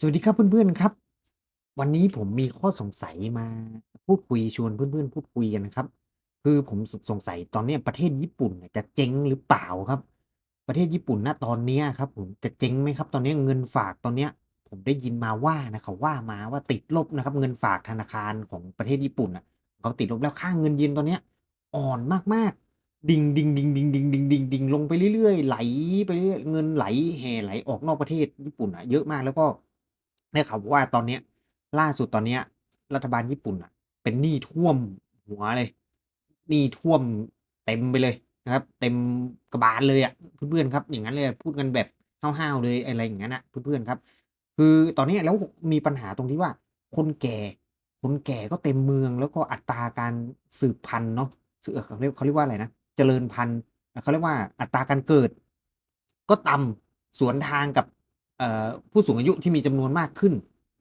สวัสดีครับเพื่อนๆครับ วันนี้ผมมีข้อสงสัยมาพูดคุยชวนเพื่อนๆ พูดคุยกันนะครับ คือผมสงสัยตอนนี้ประเทศญี่ปุ่นจะเจ๊งหรือเปล่าครับ ประเทศญี่ปุ่นณตอนนี้ครับ ผมจะเจ๊งไหมครับ ตอนนี้เงินฝากตอนนี้ผมได้ยินมาว่านะเขาว่ามาว่าติดลบนะครับ เงินฝากธนาคารของประเทศญี่ปุ่นน่ะเขาติดลบแล้วค่าเงินเยนตอนนี้อ่อนมากๆ ดิ่งดิ่งดิ่งดิ่งดิ่งดิ่งดิ่งดิ่งลงไปเรื่อยๆไหลไปเรื่อยเงินไหลแห่ไหลออกนอกประเทศญี่ปุ่นอะเยอะมากแล้วก็ ได้ข่าวว่าตอนเนี้ยล่าสุดตอนเนี้ย รัฐบาลญี่ปุ่นอะ เป็นหนี้ท่วมหัวเลยหนี้ท่วมเต็มไปเลยนะครับ เต็มกระบาลเลยอะเพื่อนๆครับ อย่างนั้นเลยพูดกันแบบห้าวๆเลยอะไรอย่างนั้นอะเพื่อนๆครับ คือตอนนี้แล้วมีปัญหาตรงที่ว่า คนแก่คนแก่ก็เต็มเมืองแล้วก็อัตราการสืบพันธุ์เนาะสืบเขาเรียกเขาเรียกว่าอะไรนะเจริญพันธุ์เขาเรียกว่าอัตราการเกิด ก็ต่ำสวนทางกับ ผู้สูงอายุที่มีจำนวนมากขึ้น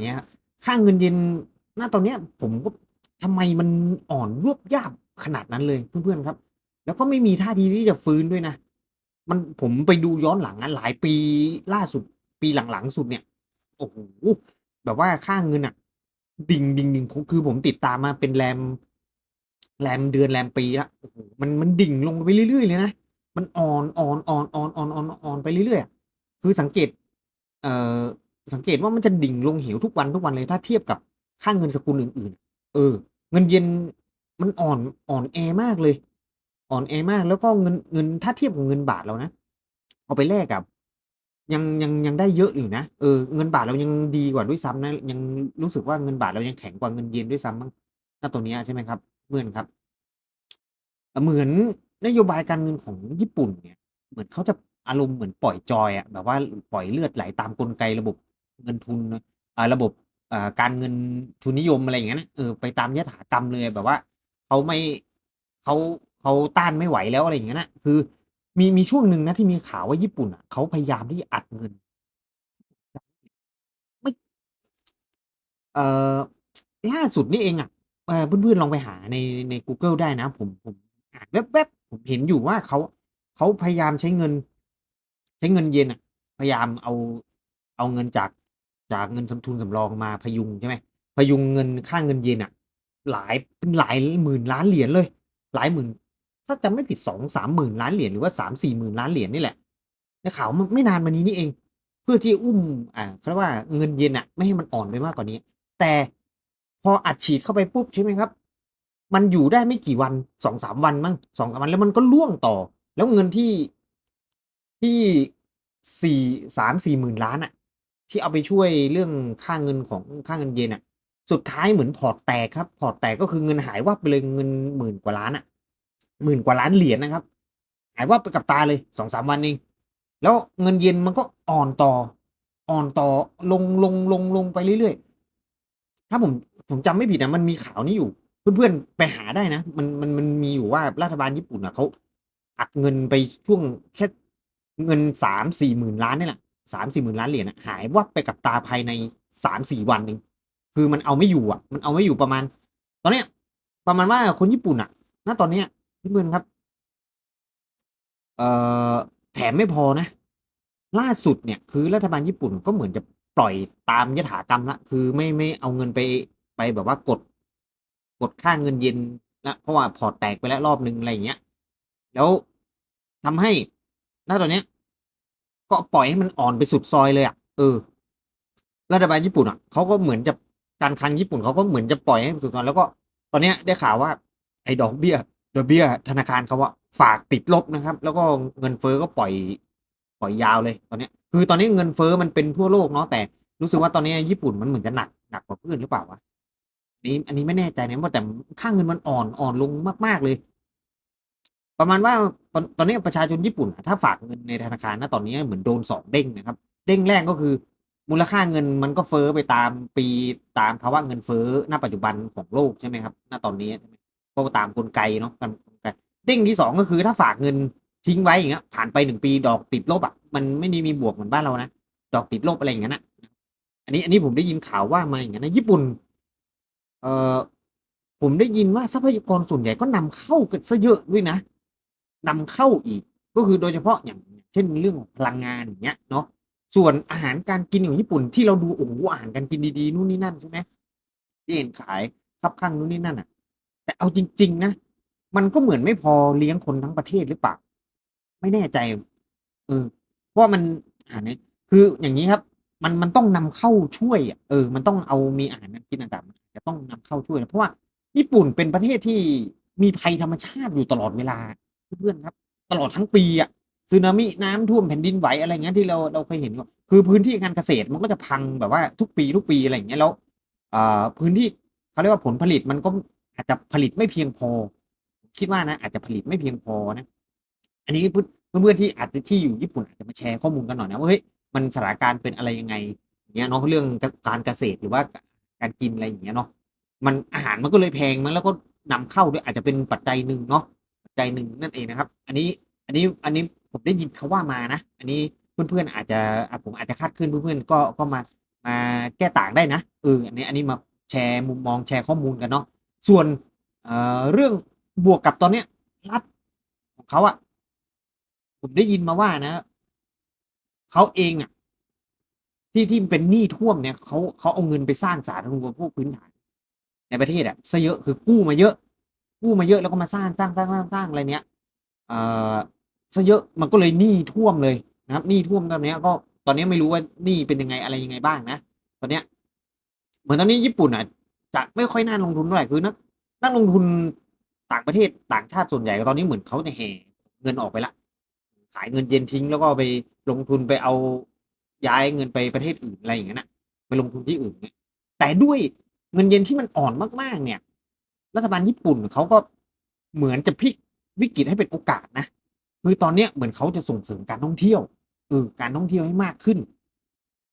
เนี้ยค่าเงินเยนณตอนเนี้ยผมก็ทำไมมันอ่อนยวบยาบขนาดนั้นเลยเพื่อนๆครับ แล้วก็ไม่มีท่าทีที่จะฟื้นด้วยนะ มันผมไปดูย้อนหลังอะหลายปีล่าสุดปีหลังๆสุดเนี่ยโอ้โหแบบว่าค่าเงินอะดิ่งดิ่งดิ่งคือผมติดตามมาเป็นแรมแรมเดือนแรมปีละโอ้โหมันมันดิ่งลงไปเรื่อยๆเลยนะมันอ่อนอ่อนอ่อนอ่อนอ่อนอ่อนอ่อนไปเรื่อยๆอะคือสังเกต เอ่อสังเกตว่ามันจะดิ่งลงเหวทุกวันทุกวันเลยถ้าเทียบกับค่าเงินสกุลอื่น ๆ เออ เงินเยนมันอ่อนอ่อนแอมากเลย อ่อนแอมากแล้วก็เงินเงินถ้าเทียบกับเงินบาทเรานะเอาไปแลกกับ ยังยังยังได้เยอะอยู่นะเออเงินบาทเรายังดีกว่าด้วยซ้ำนะยังรู้สึกว่าเงินบาทเรายังแข็งกว่าเงินเยนด้วยซ้ำมั้งณตรงเนี้ใช่ไหมครับเพื่อนครับ เหมือนนโยบายการเงินของญี่ปุ่นเนี่ย เหมือนเขาจะ อารมณ์เหมือนปล่อยจอยอะแบบว่าปล่อยเลือดไหลตามกลไกระบบเงินทุนอ่าระบบอ่าการเงินทุนนิยมอะไรอย่างเงี้ยนะเออไปตามยถากรรมเลยแบบว่าเขาไม่เขาเขาต้านไม่ไหวแล้วอะไรอย่างเงี้ยนะคือมีมีช่วงหนึ่งนะที่มีข่าวว่าญี่ปุ่นอะเขาพยายามที่จะอัดเงินไม่เอ่อล่าสุดนี่เองอะเอ่อเพื่อนๆลองไปหาในในกูเกิลได้นะ ผมผมอ่านแวบๆผมเห็นอยู่ว่าเขาเขาพยายามใช้เงิน ใช้เงินเย็นอะ พยายามเอาเอาเงินจากจากเงินสำทุนสำรองมาพยุงใช่ไหมพยุงเงินค่าเงินเย็นอะ หลายเป็นหลายหมื่นล้านเหรียญเลย หลายหมื่น ถ้าจำไม่ผิดสองสามหมื่นล้านเหรียญหรือว่าสามสี่หมื่นล้านเหรียญนี่แหละในข่าวมันไม่นานมานี้นี่เอง เพื่อที่อุ้มอ่าเขาเรียกว่าเงินเย็นอะ ไม่ให้มันอ่อนไปมากกว่านี้ แต่พออัดฉีดเข้าไปปุ๊บใช่ไหมครับ มันอยู่ได้ไม่กี่วันสองสามวันมั้งสองสามวันแล้วมันก็ล่วงต่อ แล้วเงินที่ ที่สี่สามสี่หมื่นล้านอะที่เอาไปช่วยเรื่องค่าเงินของค่าเงินเยนอะสุดท้ายเหมือนพอร์ตแตกครับพอร์ตแตกก็คือเงินหายวับไปเลยเงินหมื่นกว่าล้านอะหมื่นกว่าล้านเหรียญนะครับ หายวับไปกับตาเลยสองสามวันเองแล้วเงินเยนมันก็อ่อนต่อ อ่อนต่อลงลงลงลงไปเรื่อยๆ ถ้าผมผมจำไม่ผิดนะมันมีข่าวนี้อยู่ เพื่อนๆไปหาได้นะ มันมันมันมีอยู่ว่ารัฐบาลญี่ปุ่นอะเขาอัดเงินไปช่วงแค่ เงินสามสี่หมื่นล้านนี่แหละสามสี่หมื่นล้านเหรียญหายวับไปกับตาภายในสามสี่วันเองคือมันเอาไม่อยู่อะ มันเอาไม่อยู่ประมาณ ตอนเนี้ย ประมาณว่าคนญี่ปุ่นอะณตอนเนี้ยเพื่อนครับ เอ่อแถมไม่พอนะ ล่าสุดเนี่ย คือรัฐบาลญี่ปุ่นก็เหมือนจะปล่อยตามยถากรรมละคือไม่ไม่เอาเงินไปไปแบบว่ากด กดค่าเงินเย็นละเพราะว่าพอร์ตแตกไปแล้วรอบนึงอะไรอย่างเงี้ย แล้วทำให้ ณตอนเนี้ย ก็ปล่อยให้มันอ่อนไปสุดซอยเลยอะ่ะเออรัฐบาลญี่ปุ่นอะเขาก็เหมือนจะการคลังญี่ปุ่นเขาก็เหมือนจะปล่อยให้มันสุดซอยแล้วก็ ตอนเนี้ยได้ข่าวว่า ไอ้ดอกเบี้ยดอกเบี้ย ธนาคารเขาว่าฝากติดลบนะครับ แล้วก็เงินเฟ้อก็ปล่อย ปล่อยยาวเลย ตอนเนี้ย คือตอนนี้เงินเฟ้อมันเป็นทั่วโลกเนาะแต่รู้สึกว่าตอนนี้ญี่ปุ่นมันเหมือนจะหนักหนักกว่าเพื่อนหรือเปล่าวะนี้อันนี้ไม่แน่ใจนะว่าแต่ค่าเงินมันอ่อนอ่อนลงมากๆเลย ประมาณว่าตอนตอนนี้ประชาชนญี่ปุ่น ถ้าฝากเงินในธนาคารนะตอนนี้เหมือนโดนสองเด้งนะครับ เด้งแรกก็คือ มูลค่าเงินมันก็เฟ้อไปตามปีตามภาวะเงินเฟ้อณปัจจุบันของโลกใช่ไหมครับณตอนนี้ก็ตามกลไกเนาะกันกลไกเด้งที่สองก็คือถ้าฝากเงินทิ้งไว้อย่างเงี้ยผ่านไปหนึ่งปีดอกติดลบอะมันไม่ได้มีบวกเหมือนบ้านเรานะดอกติดลบอะไรอย่างเงี้ยนะอันนี้อันนี้ผมได้ยินข่าวว่ามาอย่างเงี้ยนะญี่ปุ่น เอ่อผมได้ยินว่าทรัพยากรส่วนใหญ่ก็นำเข้ากันซะเยอะด้วยนะ นำเข้าอีก ก็คือโดยเฉพาะอย่างเช่นเรื่องของพลังงานอย่างเงี้ยเนาะส่วนอาหารการกินของญี่ปุ่นที่เราดูโอ้โหอาหารการกินดีๆนู่นนี่นั่นใช่ไหมที่เห็นขายคับข้างนู่นนี่นั่นอะ แต่เอาจริง ๆ นะมันก็เหมือนไม่พอเลี้ยงคนทั้งประเทศหรือเปล่าไม่แน่ใจเออเพราะมันอาหารเนี่ยคืออย่างนี้ครับ มันมันต้องนำเข้าช่วยอเออ มันต้องเอามีอาหารการกินต่างๆมันจะต้องนำเข้าช่วยนะเพราะว่าญี่ปุ่นเป็นประเทศที่มีภัยธรรมชาติอยู่ตลอดเวลา เพื่อนๆครับ ตลอดทั้งปีอะสึนามิน้ำท่วมแผ่นดินไหวอะไรเงี้ยที่เราเราเคยเห็นก็คือพื้นที่การเกษตรมันก็จะพังแบบว่าทุกปีทุกปีอะไรอย่างเงี้ยแล้วพื้นที่เขาเรียกว่าผลผลิตมันก็อาจจะผลิตไม่เพียงพอ คิดว่านะ อาจจะผลิตไม่เพียงพอนะ อันนี้เพื่อนเพื่อนที่อาจจะที่อยู่ญี่ปุ่นอาจจะมาแชร์ข้อมูลกันหน่อยนะว่าเฮ้ยมันสถานการณ์เป็นอะไรยังไงอย่างเงี้ยเนาะเรื่องการเกษตรหรือว่าการกินอะไรอย่างเงี้ยเนาะมันอาหารมันก็เลยแพงมั้งแล้วก็นำเข้าด้วยอาจจะเป็นปัจจัยหนึ่งเนาะ ปัจหนึ่งนั่นเองนะครับ อันนี้อันนี้อันนี้ผมได้ยินเขาว่ามานะ อันนี้เพื่อนๆอาจจะผมอาจจะคาดเคลื่อนเพื่อนๆก็ก็มามาแก้ต่างได้นะเอออันนี้อันนี้มาแชร์มุมมองแชร์ข้อมูลกันเนาะส่วนเอ่อเรื่องบวกกับตอนเนี้ยรัฐของเขาอะผมได้ยินมาว่านะเขาเองอะที่ที่เป็นหนี้ท่วมเนี่ยเขาเขาเอาเงินไปสร้างสาธารณูปโภคพื้นฐานในประเทศอะซะเยอะคือกู้มาเยอะ กู้มาเยอะแล้วก็มาสร้างสร้างสร้างสร้างสร้างอะไรเนี้ยเอ่อซะเยอะมันก็เลยหนี้ท่วมเลยนะครับหนี้ท่วมตอนเนี้ยก็ตอนนี้ไม่รู้ว่าหนี้เป็นยังไงอะไรยังไงบ้างนะตอนเนี้ยเหมือนตอนนี้ญี่ปุ่นอะจะไม่ค่อยน่าลงทุนเท่าไหร่คือนักนักลงทุนต่างประเทศต่างชาติส่วนใหญ่ตอนนี้เหมือนเขาจะแห่เงินออกไปละ ขายเงินเย็นทิ้งแล้วก็ไปลงทุนไปเอาย้ายเงินไปประเทศอื่นอะไรอย่างเงี้ยนะไปลงทุนที่อื่นเนี่ยแต่ด้วยเงินเย็นที่มันอ่อนมากๆ เนี่ย รัฐบาลญี่ปุ่นเขาก็เหมือนจะพลิกวิกฤตให้เป็นโอกาสนะคือตอนเนี้ยเหมือนเขาจะส่งเสริมการท่องเที่ยวเออการท่องเที่ยวให้มากขึ้น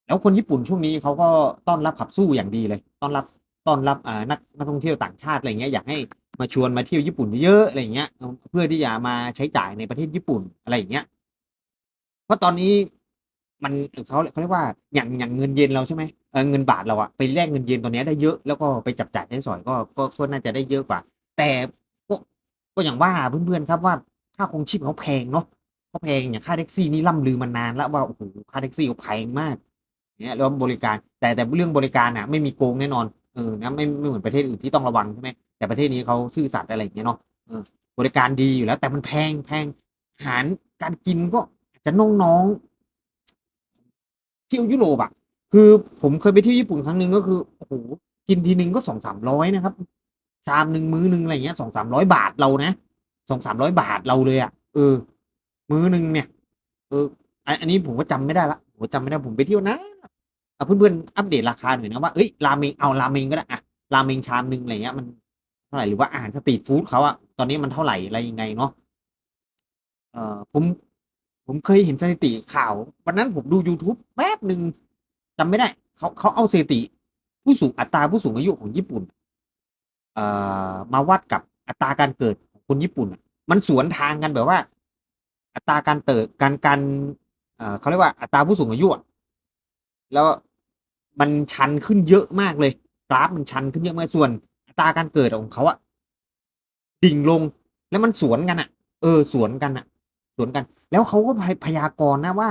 แล้วคนญี่ปุ่นช่วงนี้เขาก็ต้อนรับขับสู้อย่างดีเลยต้อนรับต้อนรับอ่านักนักท่องเที่ยวต่างชาติอะไรเงี้ยอยากให้มาชวนมาเที่ยวญี่ปุ่นเยอะอะไรเงี้ยเพื่อที่จะมาใช้จ่ายในประเทศญี่ปุ่นอะไรอย่างเงี้ยเพราะตอนนี้มันเขาเขาเรียกว่าอย่างอย่างเงินเยนเราใช่ไหม เเงินบาทเราอะไปแลกเงินเยนตอนนี้ได้เยอะแล้วก็ไปจับจ่ายใช้สอยก็ก็ก็น่าจะได้เยอะกว่า แต่ก็ก็อย่างว่าเพื่อนๆครับว่าค่าคงชีพเขาแพงเนาะเขาแพงอย่างค่าแท็กซี่นี่ล่ำลือมานานแล้วว่าโอ้โหค่าแท็กซี่เขาแพงมากเนี่ยแล้วบริการแต่แต่เรื่องบริการอะไม่มีโกงแน่นอนเออนะไม่ไม่เหมือนประเทศอื่นที่ต้องระวังใช่ไหมแต่ประเทศนี้เขาซื่อสัตย์อะไรอย่างเงี้ยเนาะบริการดีอยู่แล้ว แต่มันแพงแพงอาหารการกินก็อาจจะน้องเที่ยวยุโรปอะ คือผมเคยไปเที่ยวญี่ปุ่นครั้งหนึ่งก็คือโอ้โหกินทีนึงก็สองสามร้อยนะครับ ชามหนึ่งมื้อหนึ่งอะไรเงี้ยสองสามร้อยบาทเรานะสองสามร้อยบาทเราเลยอะเออ มื้อหนึ่งเนี่ย เออ อันอันนี้ผมก็จำไม่ได้ละผมจำไม่ได้ผมไปเที่ยวนะอะเพื่อนๆอัปเดตราคาหน่อยนะว่าเอ้ยราเมงเอาราเมงก็ได้อะราเมงชามหนึ่งอะไรเงี้ยมันเท่าไหร่หรือว่าอาหารสตรีทฟู้ดเขาอะตอนนี้มันเท่าไหร่อะไรยังไงเนาะเออผมผมเคยเห็นสถิติข่าว วันนั้นผมดู YouTube แป๊บหนึ่ง จำไม่ได้เขาเขาเอาสถิติ ผู้สูงอัตราผู้สูงอายุของญี่ปุ่นเอ่อมาวัดกับอัตราการเกิดของคนญี่ปุ่น มันสวนทางกันแบบว่า อัตราการเติบการการเอ่อเขาเรียกว่าอัตราผู้สูงอายุแล้วมันชันขึ้นเยอะมากเลย กราฟมันชันขึ้นเยอะมากส่วน อัตราการเกิดของเขาอะดิ่งลงแล้วมันสวนกันอะเออสวนกันอะสวนกัน แล้วเขาก็พยากรณ์นะว่า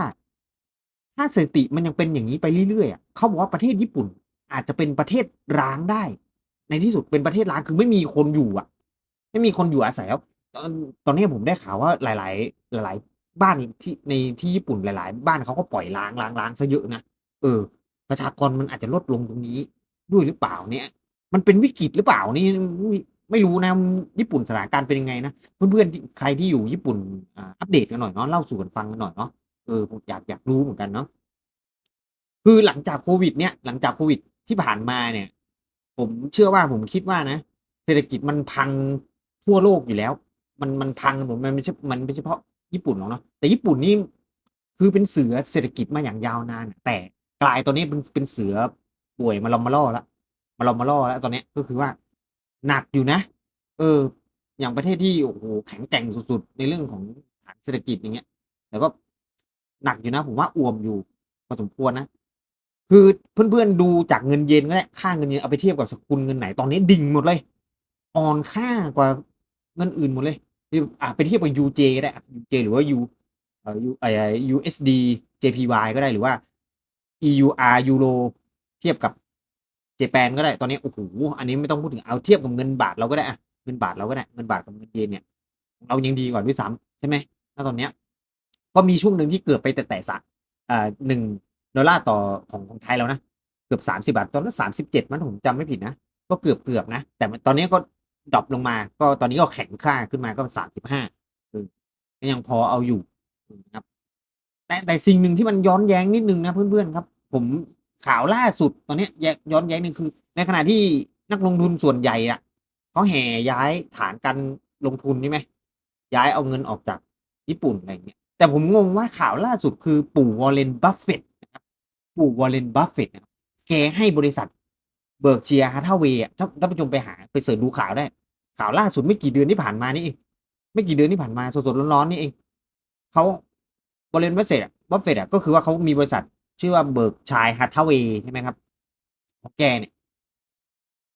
ถ้าสถิติมันยังเป็นอย่างนี้ไปเรื่อยๆอเขาบอกว่าประเทศญี่ปุ่น อาจจะเป็นประเทศร้างได้ ในที่สุดเป็นประเทศร้างคือไม่มีคนอยู่อะ ไม่มีคนอยู่อาศัยแล้วตอนตอนนี้ผมได้ข่าวว่าหลาย ๆ หลาย ๆ บ้านที่ในที่ญี่ปุ่นหลาย ๆ บ้านเขาก็ปล่อยล้างล้างล้างซะเยอะนะเออ ประชากรมันอาจจะลดลงตรงนี้ด้วยหรือเปล่าเนี่ย มันเป็นวิกฤตหรือเปล่านี่ไม่รู้นะญี่ปุ่นสถานการณ์เป็นยังไงนะเพื่อนๆใครที่อยู่ญี่ปุ่นอัปเดตกันหน่อยเนาะเล่าสู่กันฟังกันหน่อยเนาะ เออผมอยากอยากรู้เหมือนกันเนาะคือหลังจากโควิด เนี่ย หลังจากโควิดที่ผ่านมาเนี่ย ผมเชื่อว่าผมคิดว่านะเศรษฐกิจมันพังทั่วโลกอยู่แล้ว มันมันพังผมมันไม่ใช่มันไม่เฉพาะญี่ปุ่นหรอกเนาะแต่ญี่ปุ่นนี่คือเป็นเสือเศรษฐกิจมาอย่างยาวนานแต่กลายตอนนี้เป็นเป็นเสือป่วยมาลอมมาล่อแล้วมาลอมมาล่อแล้วตอนนี้ก็คือว่าหนักอยู่นะ เออ อย่างประเทศที่โอ้โหแข็งแกร่งสุดๆในเรื่องของฐานเศรษฐกิจอย่างเงี้ยแต่ก็ หนักอยู่นะ ผมว่าอ่วมอยู่พอสมควรนะ คือเพื่อนๆดูจากเงินเยนก็ได้ค่าเงินเยนเอาไปเทียบกับสกุลเงินไหนตอนนี้ดิ่งหมดเลย อ่อนค่ากว่าเงินอื่นหมดเลยอ่าไปเทียบกับ UJ ก็ได้ UJ หรือว่า U เอ่อ U เอ่อ USD JPY ก็ได้หรือว่า EUR ยูโรเทียบกับเจแปนก็ได้ตอนนี้โอ้โหอันนี้ไม่ต้องพูดถึงเอาเทียบกับเงินบาทเราก็ได้อะเงินบาทเราก็ได้เงินบาทกับเงินเยนเนี่ย เรายังดีกว่าด้วยซ้ำใช่ไหมณตอนเนี้ย ก็มีช่วงหนึ่งที่เกือบไปแต่แต่สักอ่าหนึ่งดอลลาร์ต่อของของไทยแล้วนะ เกือบสามสิบาท ตอนนั้นสามสิบเจ็ดมันผมจำไม่ผิดนะ ก็เกือบเกือบนะ แต่ตอนนี้ก็ดรอปลงมา ก็ตอนนี้ก็แข็งค่าขึ้นมาก็สามสิบห้าก็ยังพอเอาอยู่นะครับแต่แต่สิ่งหนึ่งที่มันย้อนแย้งนิดนึงนะเพื่อนๆครับ ผมข่าวล่าสุดตอนนี้ย้อนแย้งหนึ่งคือ ในขณะที่นักลงทุนส่วนใหญ่อะเขาแห่ย้ายฐานการลงทุนใช่ไหมย้ายเอาเงินออกจากญี่ปุ่นอะไรเงี้ย แต่ผมงงว่าข่าวล่าสุดคือปู่วอลเลนบัฟเฟตนะครับปู่วอลเลนบัฟเฟตนะครับแกให้บริษัทเบิร์กเชียร์ฮาร์ทเวย์ถ้าท่านผู้ชมไปหาไปเสิร์ชดูข่าวได้ ข่าวล่าสุดไม่กี่เดือนที่ผ่านมานี่เองไม่กี่เดือนที่ผ่านมาสดๆร้อนๆนี่เองเขาบริเวณบัฟเฟตอะบัฟเฟตอะก็คือว่าเขามีบริษัท ชื่อว่าเบิร์กชัยฮาร์ทเวย์ใช่ไหมครับของแกเนี่ย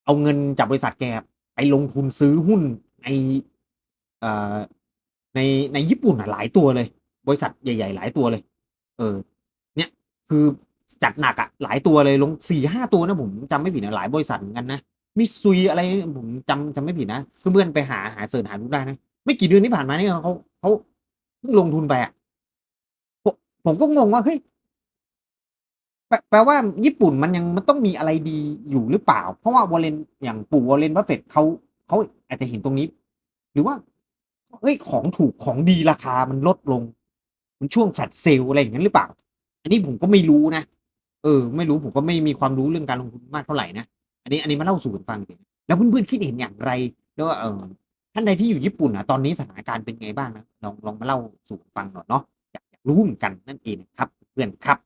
เอาเงินจากบริษัทแกไปลงทุนซื้อหุ้นในในในญี่ปุ่นหลายตัวเลย บริษัทใหญ่ ๆ หลายตัวเลย เออ เนี่ยคือจัดหนักอะหลายตัวเลยลงสี่ห้าตัวนะผมจำไม่ผิดนะหลายบริษัทเหมือนกันนะมิซุยอะไรผมจำจำไม่ผิดนะเพื่อนๆไปหาหาเสิร์ชหาดูได้นะไม่กี่เดือนที่ผ่านมานี่เขาเขาเพิ่งลงทุนไปอะผมก็งงว่าเฮ้ยแปลแปลว่าญี่ปุ่นมันยังมันต้องมีอะไรดีอยู่หรือเปล่า เพราะว่าวอลเลนอย่างปู่วอลเลนบัฟเฟตเขาเขาอาจจะเห็นตรงนี้ หรือว่าเฮ้ยของถูกของดีราคามันลดลง มันช่วงแฟลตเซลอะไรอย่างนั้นหรือเปล่า อันนี้ผมก็ไม่รู้นะ เออ ไม่รู้ผมก็ไม่มีความรู้เรื่องการลงทุนมากเท่าไหร่นะ อันนี้อันนี้มาเล่าสู่กันฟังเฉยแล้วเพื่อนๆคิดเห็นอย่างไร แล้วเออท่านใดที่อยู่ญี่ปุ่นอะตอนนี้สถานการณ์เป็นไงบ้างนะลองลองมาเล่าสู่กันฟังหน่อยเนาะอยากอยากรู้เหมือนกันนั่นเองครับ เพื่อนครับ